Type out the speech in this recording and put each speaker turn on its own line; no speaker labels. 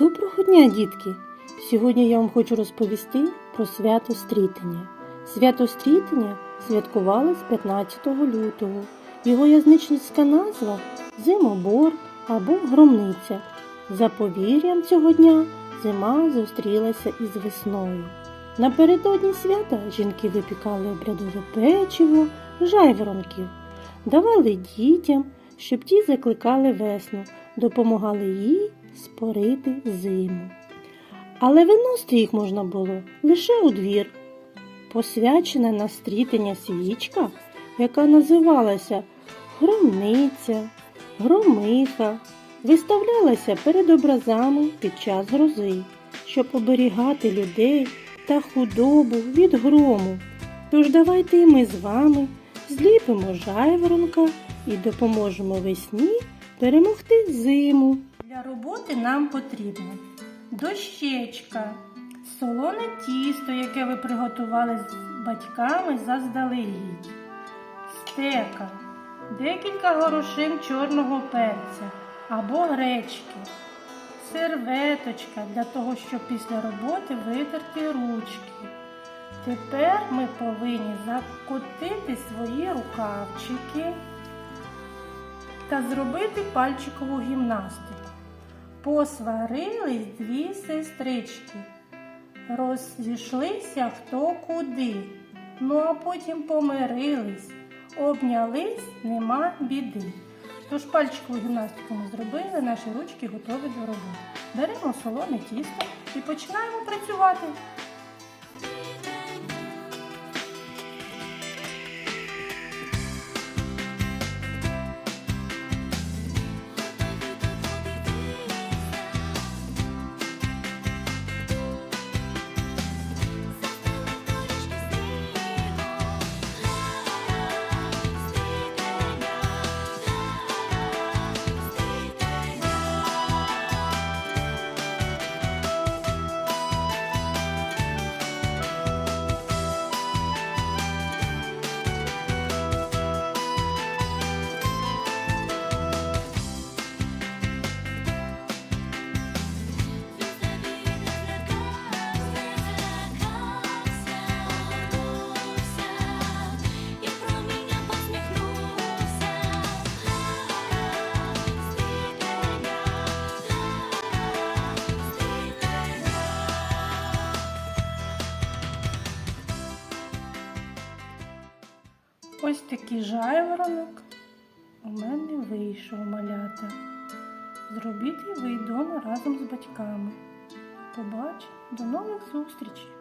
Доброго дня, дітки! Сьогодні я вам хочу розповісти про свято Стрітення. Свято Стрітення святкували з 15 лютого. Його язичницька назва Зимобор або Громниця. За повір'ям цього дня зима зустрілася із весною. Напередодні свята жінки випікали обрядове печиво, жайворонків, давали дітям, щоб ті закликали весну, допомагали їй спорити зиму. Але виносити їх можна було лише у двір. Посвячена на стрітення свічка, яка називалася громниця, громиха, виставлялася перед образами під час грози, щоб оберігати людей та худобу від грому. Тож давайте і ми з вами зліпимо жайворонка і допоможемо весні перемогти зиму. Для роботи нам потрібно дощечка, солоне тісто, яке ви приготували з батьками заздалегідь, стека, декілька горошин чорного перця або гречки, серветочка для того, щоб після роботи витерти ручки. Тепер ми повинні закотити свої рукавчики та зробити пальчикову гімнастику. Посварились дві сестрички, розійшлися хто куди, ну а потім помирились, обнялись, нема біди. Тож пальчикову гімнастику ми зробили, наші ручки готові до роботи. Беремо солоне тісто і починаємо працювати. Ось такий жайворонок у мене вийшов малята. Зробіть і ви разом з батьками. Побачимо, до нових зустрічей!